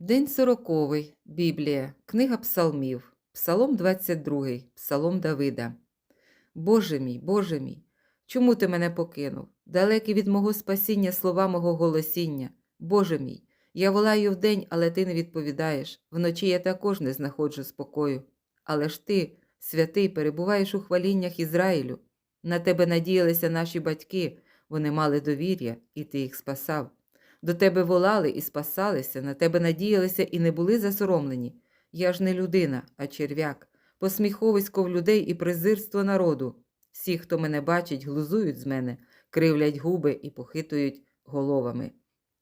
День сороковий. Біблія. Книга Псалмів. Псалом 22. Псалом Давида. Боже мій, Боже мій, чому ти мене покинув? Далекі від мого спасіння слова мого голосіння. Боже мій, я волаю вдень, але ти не відповідаєш. Вночі я також не знаходжу спокою. Але ж ти, святий, перебуваєш у хваліннях Ізраїлю. На тебе надіялися наші батьки, вони мали довір'я, і ти їх спасав. До тебе волали і спасалися, на тебе надіялися і не були засоромлені. Я ж не людина, а черв'як, посміховисько в людей і презирство народу. Всі, хто мене бачить, глузують з мене, кривлять губи і похитують головами.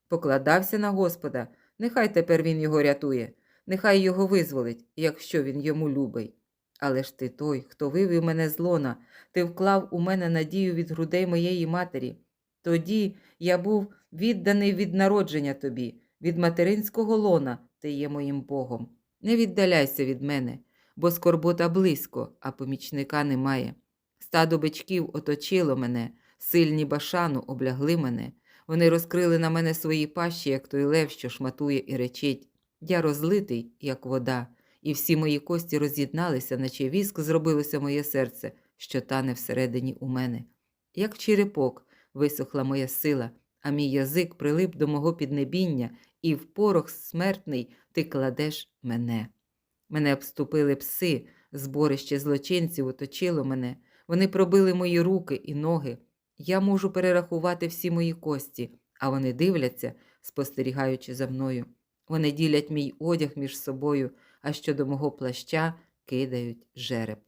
Покладався на Господа, нехай тепер він його рятує, нехай його визволить, якщо він йому любий. Але ж ти той, хто вивів мене з лона, ти вклав у мене надію від грудей моєї матері. Тоді я був відданий від народження тобі, від материнського лона ти є моїм Богом. Не віддаляйся від мене, бо скорбота близько, а помічника немає. Стадо бичків оточило мене, сильні башану облягли мене. Вони розкрили на мене свої пащі, як той лев, що шматує і речить. Я розлитий, як вода, і всі мої кості роз'єдналися, наче віск зробилося моє серце, що тане всередині у мене. Як черепок висохла моя сила, а мій язик прилип до мого піднебіння, і в порох смертний ти кладеш мене. Мене обступили пси, зборище злочинців оточило мене. Вони пробили мої руки і ноги. Я можу перерахувати всі мої кості, а вони дивляться, спостерігаючи за мною. Вони ділять мій одяг між собою, а щодо мого плаща кидають жереб.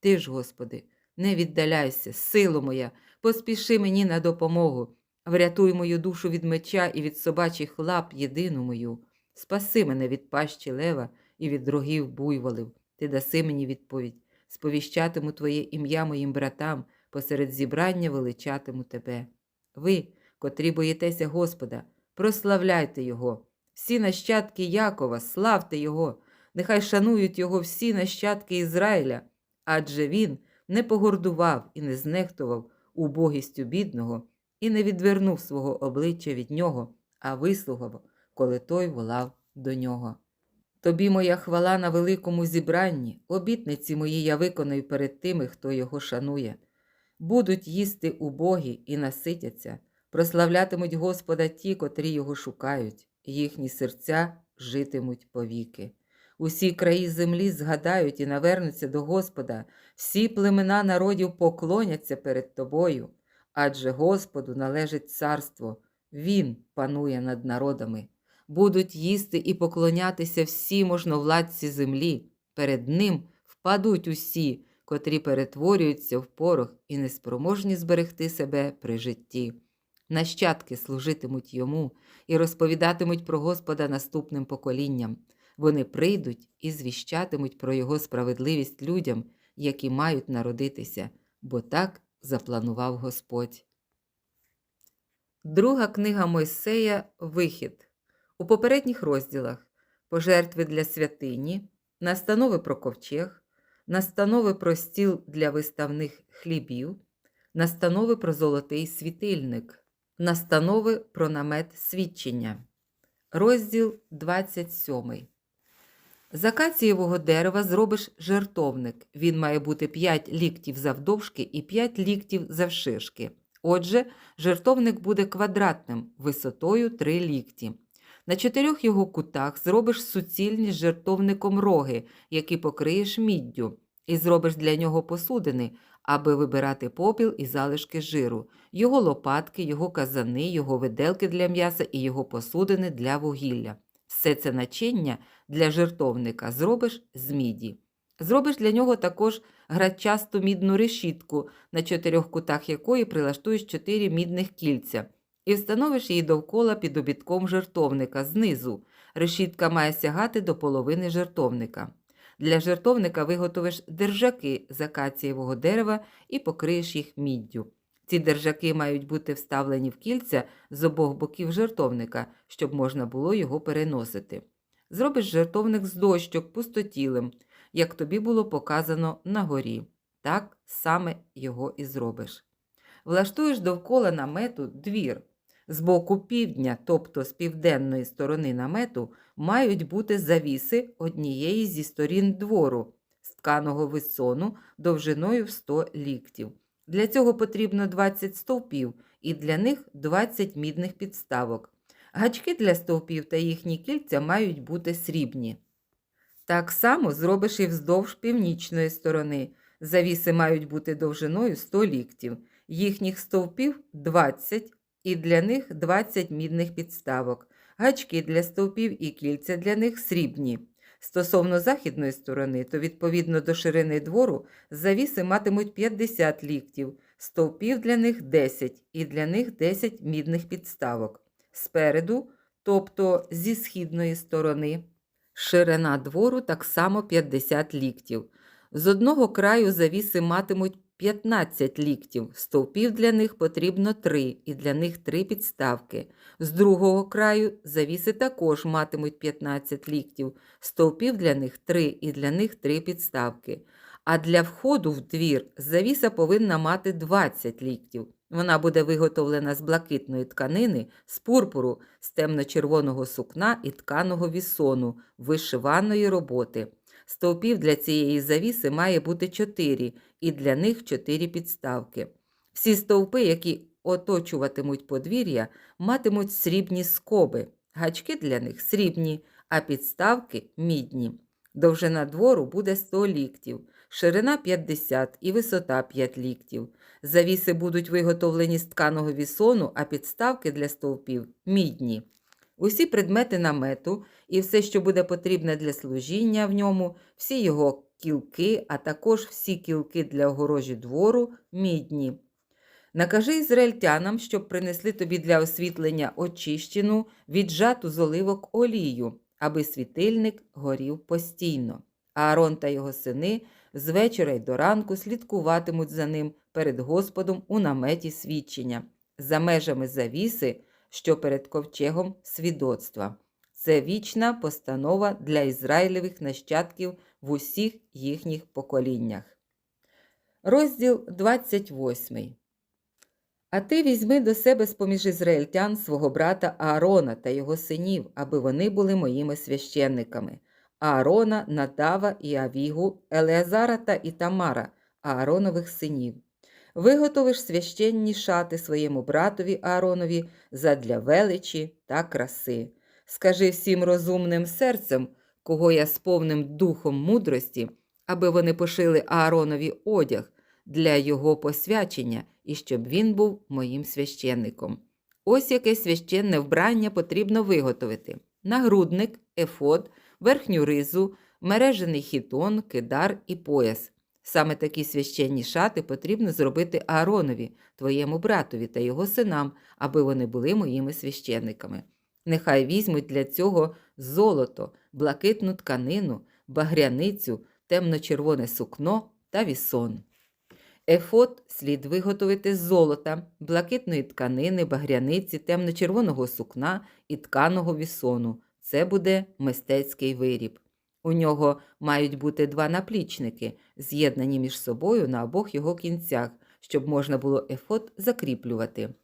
Ти ж, Господи, не віддаляйся, сило моя, поспіши мені на допомогу. Врятуй мою душу від меча і від собачих лап єдину мою. Спаси мене від пащі лева і від рогів буйволів. Ти даси мені відповідь. Сповіщатиму Твоє ім'я моїм братам, посеред зібрання величатиму Тебе. Ви, котрі боїтеся Господа, прославляйте Його. Всі нащадки Якова, славте Його, нехай шанують Його всі нащадки Ізраїля, адже Він не погордував і не знехтував убогістю бідного і не відвернув свого обличчя від нього, а вислухав, коли той волав до нього. Тобі моя хвала на великому зібранні, обітниці мої я виконую перед тими, хто його шанує. Будуть їсти убогі і наситяться, прославлятимуть Господа ті, котрі його шукають, їхні серця житимуть повіки. Усі краї землі згадають і навернуться до Господа, всі племена народів поклоняться перед тобою, адже Господу належить царство, Він панує над народами. Будуть їсти і поклонятися всі можновладці землі, перед ним впадуть усі, котрі перетворюються в порох і неспроможні зберегти себе при житті. Нащадки служитимуть йому і розповідатимуть про Господа наступним поколінням. Вони прийдуть і звіщатимуть про його справедливість людям, які мають народитися, бо так запланував Господь. Друга книга Мойсея Вихід. У попередніх розділах пожертви для святині, настанови про ковчег, настанови про стіл для виставних хлібів, настанови про золотий світильник, настанови про намет свідчення. Розділ 27. З акацієвого дерева зробиш жертовник. Він має бути 5 ліктів завдовжки і 5 ліктів завширшки. Отже, жертовник буде квадратним, висотою 3 лікті. На чотирьох його кутах зробиш суцільні з жертовником роги, які покриєш міддю, і зробиш для нього посудини, аби вибирати попіл і залишки жиру, його лопатки, його казани, його виделки для м'яса і його посудини для вугілля. Все це начиння для жертовника зробиш з міді. Зробиш для нього також грачасту мідну решітку, на чотирьох кутах якої прилаштуєш чотири мідних кільця, і встановиш її довкола під обідком жертовника знизу. Решітка має сягати до половини жертовника. Для жертовника виготовиш держаки з акацієвого дерева і покриєш їх міддю. Ці держаки мають бути вставлені в кільця з обох боків жертовника, щоб можна було його переносити. Зробиш жертовник з дощок пустотілим, як тобі було показано на горі. Так саме його і зробиш. Влаштуєш довкола намету двір. З боку півдня, тобто з південної сторони намету, мають бути завіси однієї зі сторін двору з тканого висону довжиною в 100 ліктів. Для цього потрібно 20 стовпів і для них 20 мідних підставок. Гачки для стовпів та їхні кільця мають бути срібні. Так само зробиш і вздовж північної сторони. Завіси мають бути довжиною 100 ліктів, їхніх стовпів 20 і для них 20 мідних підставок, гачки для стовпів і кільця для них срібні. Стосовно західної сторони, то відповідно до ширини двору завіси матимуть 50 ліктів, стовпів для них 10 і для них 10 мідних підставок. Спереду, тобто зі східної сторони, ширина двору так само 50 ліктів. З одного краю завіси матимуть 15 ліктів, стовпів для них потрібно 3 і для них 3 підставки. З другого краю завіси також матимуть 15 ліктів, стовпів для них 3 і для них 3 підставки. А для входу в двір завіса повинна мати 20 ліктів. Вона буде виготовлена з блакитної тканини, з пурпуру, з темно-червоного сукна і тканого вісону, вишиваної роботи. Стовпів для цієї завіси має бути 4, і для них 4 підставки. Всі стовпи, які оточуватимуть подвір'я, матимуть срібні скоби, гачки для них срібні, а підставки мідні. Довжина двору буде 100 ліктів, ширина 50 і висота 5 ліктів. Завіси будуть виготовлені з тканого вісону, а підставки для стовпів мідні. Усі предмети намету і все, що буде потрібне для служіння в ньому, всі його кілки, а також всі кілки для огорожі двору мідні. Накажи ізраїльтянам, щоб принесли тобі для освітлення очищену, віджату з оливок олію, аби світильник горів постійно. Аарон та його сини з вечора й до ранку слідкуватимуть за ним перед Господом у наметі свідчення, за межами завіси, що перед ковчегом свідоцтва. Це вічна постанова для Ізраїлевих нащадків в усіх їхніх поколіннях. Розділ 28. А ти візьми до себе з-поміж ізраїльтян свого брата Аарона та його синів, аби вони були моїми священниками. Аарона, Надава і Авігу, Елеазара та Ітамара, Ааронових синів. Виготовиш священні шати своєму братові Ааронові задля величі та краси. Скажи всім розумним серцем, кого я сповним духом мудрості, аби вони пошили Ааронові одяг для його посвячення і щоб він був моїм священником. Ось яке священне вбрання потрібно виготовити: нагрудник, ефод, верхню ризу, мережений хітон, кидар і пояс. Саме такі священні шати потрібно зробити Ааронові, твоєму братові та його синам, аби вони були моїми священниками. Нехай візьмуть для цього золото, блакитну тканину, багряницю, темно-червоне сукно та вісон. Ефот слід виготовити з золота, блакитної тканини, багряниці, темно-червоного сукна і тканого вісону. Це буде мистецький виріб. У нього мають бути два наплічники, з'єднані між собою на обох його кінцях, щоб можна було ефот закріплювати.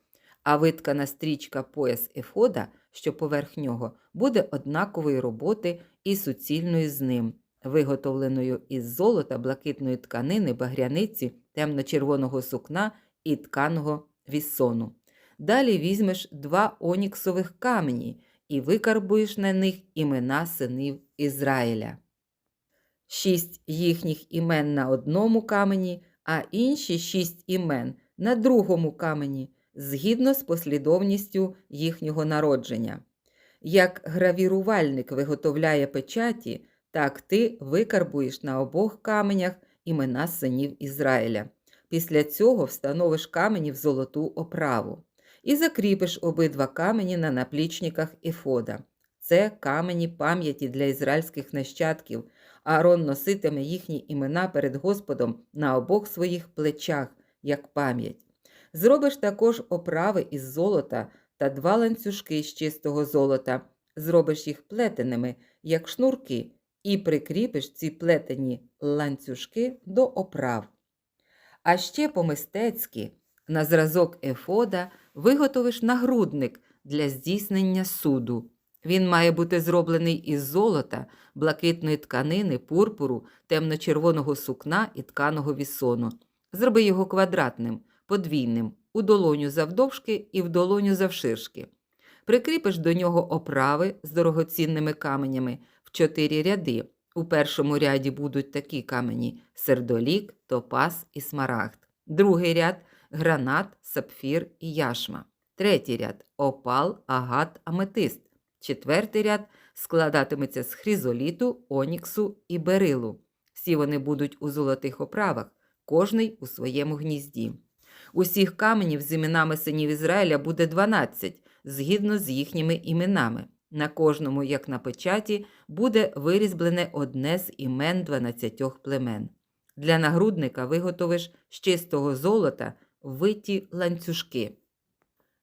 А виткана стрічка пояс ефода, що поверх нього, буде однакової роботи і суцільною з ним, виготовленою із золота, блакитної тканини, багряниці, темно-червоного сукна і тканого вісону. Далі візьмеш два оніксових камені і викарбуєш на них імена синів Ізраїля. Шість їхніх імен на одному камені, а інші шість імен на другому камені, згідно з послідовністю їхнього народження. Як гравірувальник виготовляє печаті, так ти викарбуєш на обох каменях імена синів Ізраїля. Після цього встановиш камені в золоту оправу і закріпиш обидва камені на наплічниках ефода. Це камені пам'яті для ізраїльських нащадків. Аарон носитиме їхні імена перед Господом на обох своїх плечах, як пам'ять. Зробиш також оправи із золота та два ланцюжки з чистого золота, зробиш їх плетеними, як шнурки, і прикріпиш ці плетені ланцюжки до оправ. А ще по-мистецьки, на зразок ефода, виготовиш нагрудник для здійснення суду. Він має бути зроблений із золота, блакитної тканини, пурпуру, темно-червоного сукна і тканого вісону. Зроби його квадратним, подвійним, у долоню завдовжки і в долоню завширшки. Прикріпиш до нього оправи з дорогоцінними каменями в чотири ряди. У першому ряді будуть такі камені сердолік, топаз і смарагд. Другий ряд гранат, сапфір і яшма. Третій ряд опал, агат, аметист. Четвертий ряд складатиметься з хризоліту, оніксу і берилу. Всі вони будуть у золотих оправах, кожний у своєму гнізді. Усіх каменів з іменами синів Ізраїля буде 12, згідно з їхніми іменами. На кожному, як на печаті, буде вирізблене одне з імен 12 племен. Для нагрудника виготовиш з чистого золота виті ланцюжки.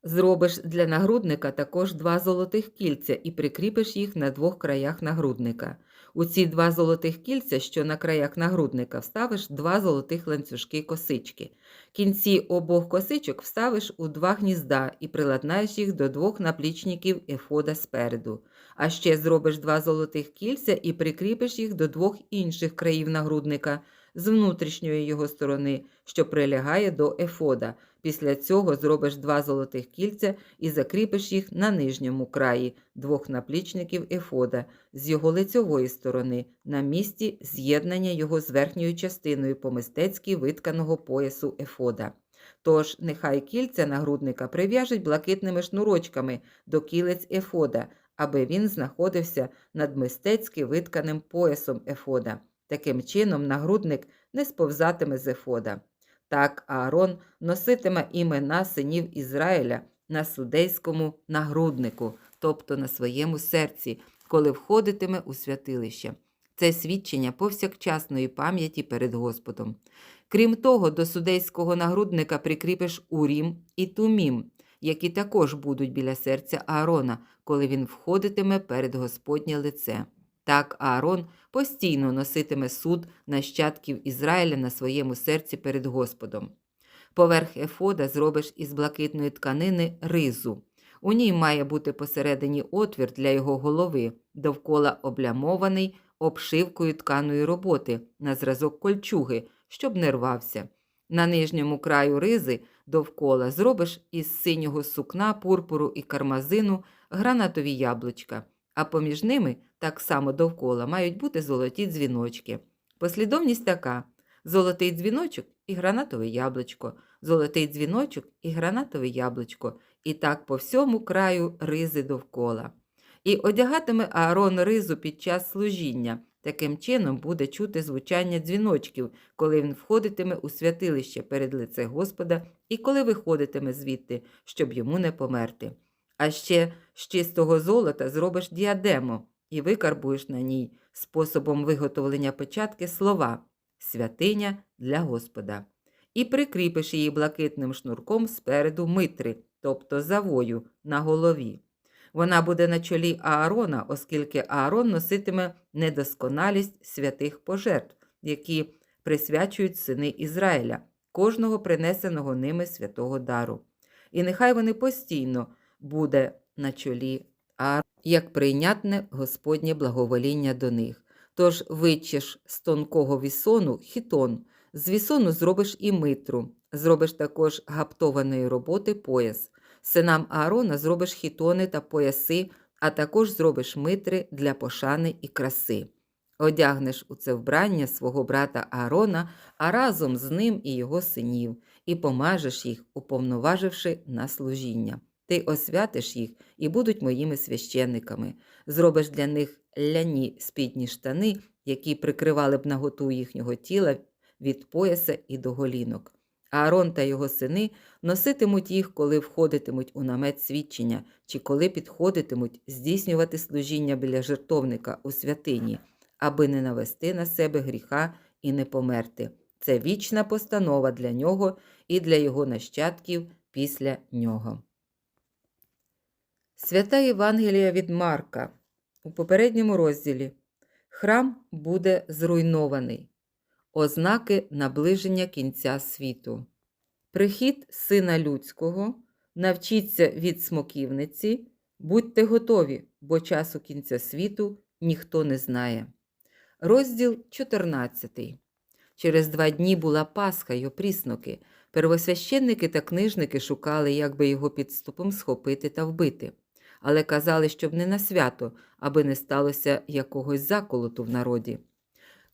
Зробиш для нагрудника також два золотих кільця і прикріпиш їх на двох краях нагрудника. У ці два золотих кільця, що на краях нагрудника, вставиш два золотих ланцюжки косички. Кінці обох косичок вставиш у два гнізда і приладнаєш їх до двох наплічників ефода спереду. А ще зробиш два золотих кільця і прикріпиш їх до двох інших країв нагрудника з внутрішньої його сторони, що прилягає до ефода. Після цього зробиш два золотих кільця і закріпиш їх на нижньому краї двох наплічників ефода з його лицьової сторони на місці з'єднання його з верхньою частиною по мистецьки витканого поясу ефода. Тож нехай кільця нагрудника прив'яжуть блакитними шнурочками до кілець ефода, аби він знаходився над мистецьки витканим поясом ефода. Таким чином, нагрудник не сповзатиме з ефода. Так Аарон носитиме імена синів Ізраїля на судейському нагруднику, тобто на своєму серці, коли входитиме у святилище. Це свідчення повсякчасної пам'яті перед Господом. Крім того, до судейського нагрудника прикріпиш урім і тумім, які також будуть біля серця Аарона, коли він входитиме перед Господнє лице. Так Аарон постійно носитиме суд нащадків Ізраїля на своєму серці перед Господом. Поверх ефода зробиш із блакитної тканини ризу. У ній має бути посередині отвір для його голови, довкола облямований обшивкою тканої роботи на зразок кольчуги, щоб не рвався. На нижньому краю ризи довкола зробиш із синього сукна, пурпуру і кармазину гранатові яблучка, а поміж ними так само довкола мають бути золоті дзвіночки. Послідовність така: золотий дзвіночок і гранатове яблучко, золотий дзвіночок і гранатове яблучко, і так по всьому краю ризи довкола. І одягатиме Аарон ризу під час служіння. Таким чином буде чути звучання дзвіночків, коли він входитиме у святилище перед лице Господа і коли виходитиме звідти, щоб йому не померти. А ще з чистого золота зробиш діадему і викарбуєш на ній способом виготовлення печатки слова святиня для Господа, і прикріпиш її блакитним шнурком спереду митри, тобто завою, на голові. Вона буде на чолі Аарона, оскільки Аарон носитиме недосконалість святих пожертв, які присвячують сини Ізраїля, кожного принесеного ними святого дару. І нехай вони постійно буде на чолі Аарона, як прийнятне Господнє благовоління до них. Тож вичиш з тонкого вісону хітон, з вісону зробиш і митру, зробиш також гаптованої роботи пояс. Синам Аарона зробиш хітони та пояси, а також зробиш митри для пошани і краси. Одягнеш у це вбрання свого брата Аарона, а разом з ним і його синів, і помажеш їх, уповноваживши на служіння. Ти освятиш їх і будуть моїми священниками. Зробиш для них ляні спідні штани, які прикривали б наготу їхнього тіла від пояса і до голінок. Аарон та його сини носитимуть їх, коли входитимуть у намет свідчення, чи коли підходитимуть здійснювати служіння біля жертовника у святині, аби не навести на себе гріха і не померти. Це вічна постанова для нього і для його нащадків після нього. Свята Євангелія від Марка у попередньому розділі Храм буде зруйнований. Ознаки наближення кінця світу. Прихід Сина Людського Навчіться від смоківниці, будьте готові, бо часу кінця світу ніхто не знає. Розділ 14. Через два дні була Пасха й опрісноки. Первосвященники та книжники шукали, як би його підступом схопити та вбити, але казали, щоб не на свято, аби не сталося якогось заколоту в народі.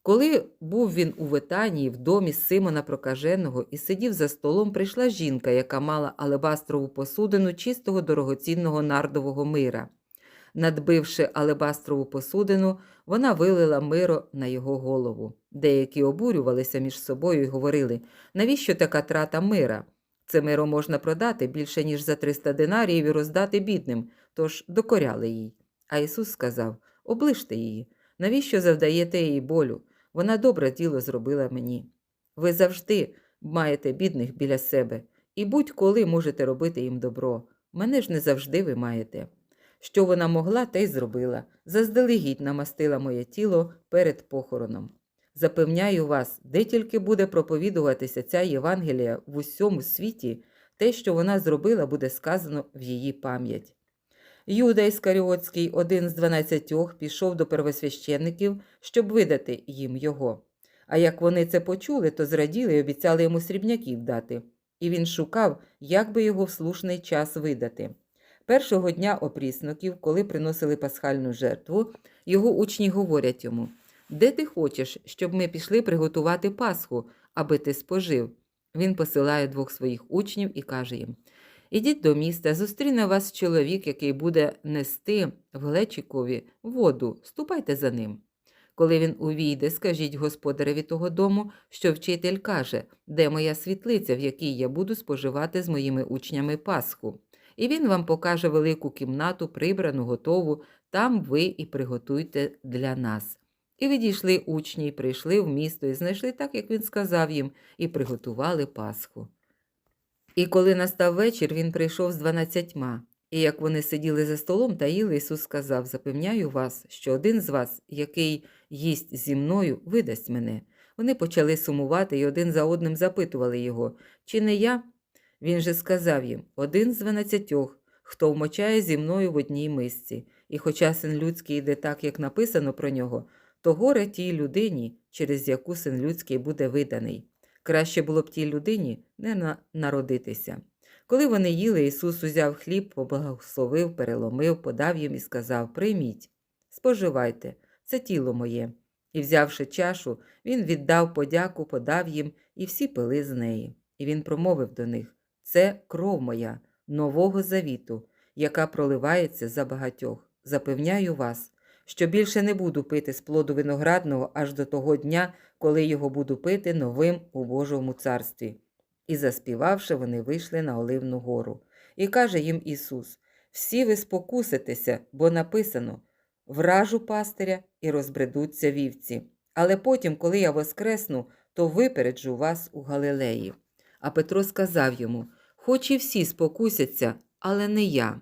Коли був він у Витанії в домі Симона Прокаженого і сидів за столом, прийшла жінка, яка мала алебастрову посудину чистого дорогоцінного нардового мира. Надбивши алебастрову посудину, вона вилила миро на його голову. Деякі обурювалися між собою і говорили, навіщо така трата мира? Це миро можна продати більше, ніж за 300 динаріїв і роздати бідним, тож докоряли їй. А Ісус сказав: оближте її, навіщо завдаєте їй болю? Вона добре діло зробила мені. Ви завжди маєте бідних біля себе, і будь-коли можете робити їм добро. Мене ж не завжди ви маєте. Що вона могла, те й зробила. Заздалегідь намастила моє тіло перед похороном. Запевняю вас, де тільки буде проповідуватися ця Євангелія в усьому світі, те, що вона зробила, буде сказано в її пам'ять. Юда Іскаріотський, один з дванадцятьох, пішов до первосвященників, щоб видати їм його. А як вони це почули, то зраділи і обіцяли йому срібняків дати. І він шукав, як би його в слушний час видати. Першого дня опрісноків, коли приносили пасхальну жертву, його учні говорять йому: Де ти хочеш, щоб ми пішли приготувати Пасху, аби ти спожив? Він посилає двох своїх учнів і каже їм: Ідіть до міста, зустріне вас чоловік, який буде нести в глечикові воду, ступайте за ним. Коли він увійде, скажіть господареві того дому, що вчитель каже, де моя світлиця, в якій я буду споживати з моїми учнями Пасху. І він вам покаже велику кімнату, прибрану, готову, там ви і приготуйте для нас. І відійшли учні, і прийшли в місто, і знайшли так, як він сказав їм, і приготували Пасху. І коли настав вечір, він прийшов з дванадцятьма. І як вони сиділи за столом та їли, Ісус сказав: Запевняю вас, що один з вас, який їсть зі мною, видасть мене. Вони почали сумувати і один за одним запитували його, чи не я? Він же сказав їм один з дванадцятьох, хто вмочає зі мною в одній мисці, і хоча син людський йде так, як написано про нього, то горе тій людині, через яку син людський буде виданий. Краще було б тій людині не на- народитися. Коли вони їли, Ісус узяв хліб, поблагословив, переломив, подав їм і сказав: Прийміть, споживайте, це тіло моє. І, взявши чашу, він віддав подяку, подав їм, і всі пили з неї. І він промовив до них: Це кров моя, нового завіту, яка проливається за багатьох. Запевняю вас, що більше не буду пити з плоду виноградного аж до того дня, коли його буду пити новим у Божому царстві. І заспівавши, вони вийшли на Оливну гору. І каже їм Ісус: Всі ви спокуситеся, бо написано вражу пастиря і розбредуться вівці. Але потім, коли я воскресну, то випереджу вас у Галилеї. А Петро сказав йому: Хоч і всі спокусяться, але не я.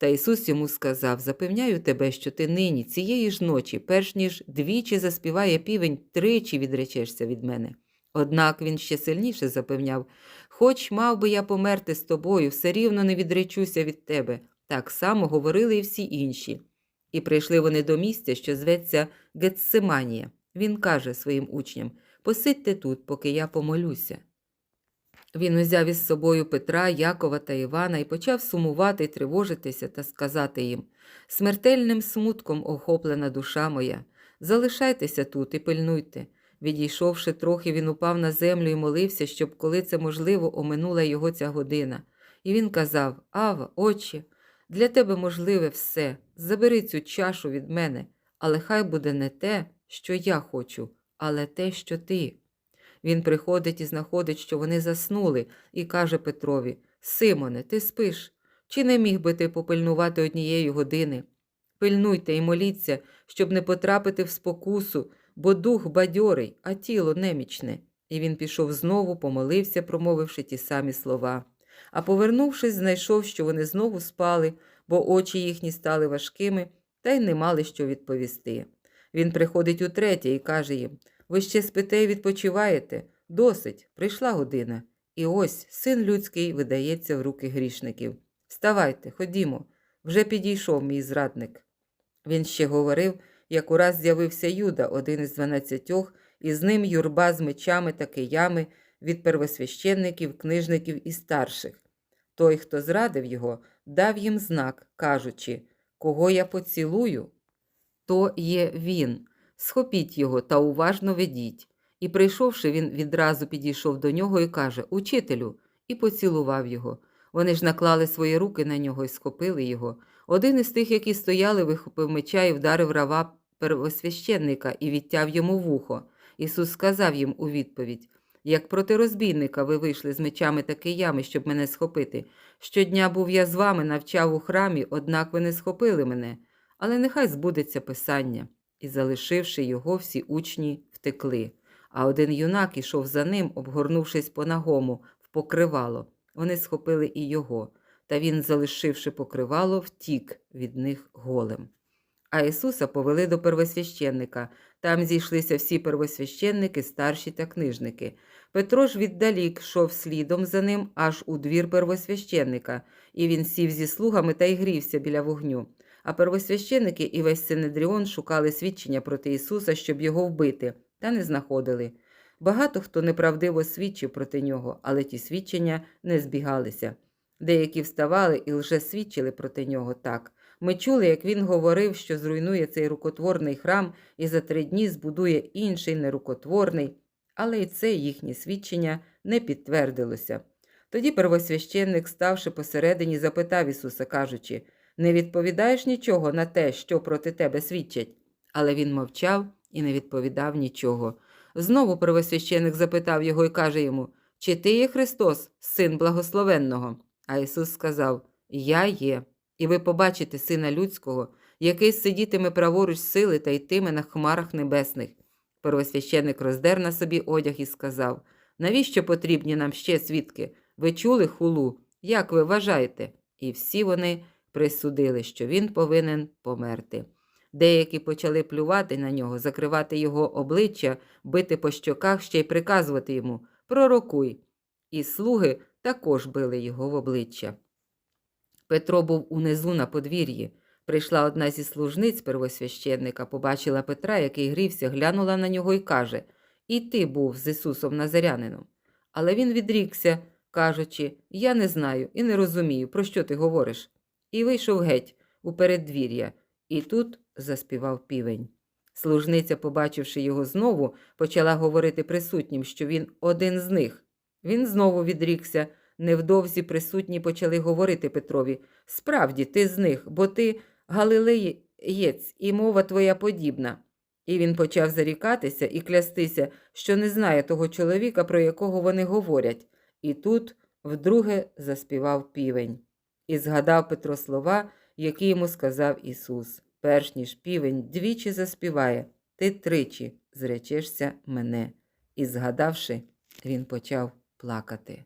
Та Ісус йому сказав: Запевняю тебе, що ти нині, цієї ж ночі, перш ніж двічі заспіває півень, тричі відречешся від мене. Однак він ще сильніше запевняв: Хоч мав би я померти з тобою, все рівно не відречуся від тебе. Так само говорили і всі інші. І прийшли вони до місця, що зветься Гетсиманія. Він каже своїм учням: Посидьте тут, поки я помолюся. Він узяв із собою Петра, Якова та Івана і почав сумувати тривожитися та сказати їм смертельним смутком охоплена душа моя, залишайтеся тут і пильнуйте. Відійшовши трохи, він упав на землю і молився, щоб, коли це можливо, оминула його ця година. І він казав Ава, отче, для тебе можливе все. Забери цю чашу від мене, але хай буде не те, що я хочу, але те, що ти. Він приходить і знаходить, що вони заснули, і каже Петрові Симоне, ти спиш? Чи не міг би ти попильнувати однієї години? Пильнуйте і моліться, щоб не потрапити в спокусу, бо дух бадьорий, а тіло немічне. І він пішов знову, помолився, промовивши ті самі слова. А повернувшись, знайшов, що вони знову спали, бо очі їхні стали важкими, та й не мали що відповісти. Він приходить утретє і каже їм ви ще спите і відпочиваєте? Досить, прийшла година. І ось син людський видається в руки грішників. Вставайте, ходімо, вже підійшов мій зрадник. Він ще говорив, як ураз з'явився Юда, один із дванадцятьох, і з ним юрба з мечами та киями від первосвященників, книжників і старших. Той, хто зрадив його, дав їм знак, кажучи, кого я поцілую, то є він. Схопіть його та уважно ведіть. І, прийшовши, він відразу підійшов до нього і каже Учителю, і поцілував його. Вони ж наклали свої руки на нього і схопили його. Один із тих, які стояли, вихопив меча і вдарив рава первосвященника і відтяв йому вухо. Ісус сказав їм у відповідь: Як проти розбійника ви вийшли з мечами та киями, щоб мене схопити. Щодня був я з вами, навчав у храмі, однак ви не схопили мене. Але нехай збудеться писання. І, залишивши його, всі учні втекли. А один юнак ішов за ним, обгорнувшись по нагому, в покривало. Вони схопили і його, та він, залишивши покривало, втік від них голим. А Ісуса повели до первосвященника. Там зійшлися всі первосвященники, старші та книжники. Петро ж віддалік йшов слідом за ним аж у двір первосвященника, і він сів зі слугами та й грівся біля вогню. А первосвященники і весь Синедріон шукали свідчення проти Ісуса, щоб його вбити, та не знаходили. Багато хто неправдиво свідчив проти нього, але ті свідчення не збігалися. Деякі вставали і лже свідчили проти нього так. Ми чули, як він говорив, що зруйнує цей рукотворний храм і за три дні збудує інший нерукотворний, але й це їхнє свідчення не підтвердилося. Тоді первосвященник, ставши посередині, запитав Ісуса, кажучи не відповідаєш нічого на те, що проти тебе свідчать. Але він мовчав і не відповідав нічого. Знову первосвященик запитав його і каже йому Чи ти є Христос, син благословенного? А Ісус сказав Я є, і ви побачите Сина Людського, який сидітиме праворуч сили та йтиме на хмарах небесних. Первосвященик роздер на собі одяг і сказав Навіщо потрібні нам ще свідки? Ви чули хулу? Як ви вважаєте? І всі вони присудили, що він повинен померти. Деякі почали плювати на нього, закривати його обличчя, бити по щоках, ще й приказувати йому Пророкуй. І слуги також били його в обличчя. Петро був унизу на подвір'ї. Прийшла одна зі служниць первосвященника, побачила Петра, який грівся, глянула на нього і каже І ти був з Ісусом Назарянином. Але він відрікся, кажучи Я не знаю і не розумію, про що ти говориш. І вийшов геть у переддвір'я, і тут заспівав півень. Служниця, побачивши його знову, почала говорити присутнім, що він один з них. Він знову відрікся. Невдовзі присутні почали говорити Петрові Справді, ти з них, бо ти галилеєць, і мова твоя подібна. І він почав зарікатися і клястися, що не знає того чоловіка, про якого вони говорять. І тут вдруге заспівав півень. І згадав Петро слова, які йому сказав Ісус. Перш ніж півень двічі заспіває, ти тричі зречешся мене. І, згадавши, він почав плакати.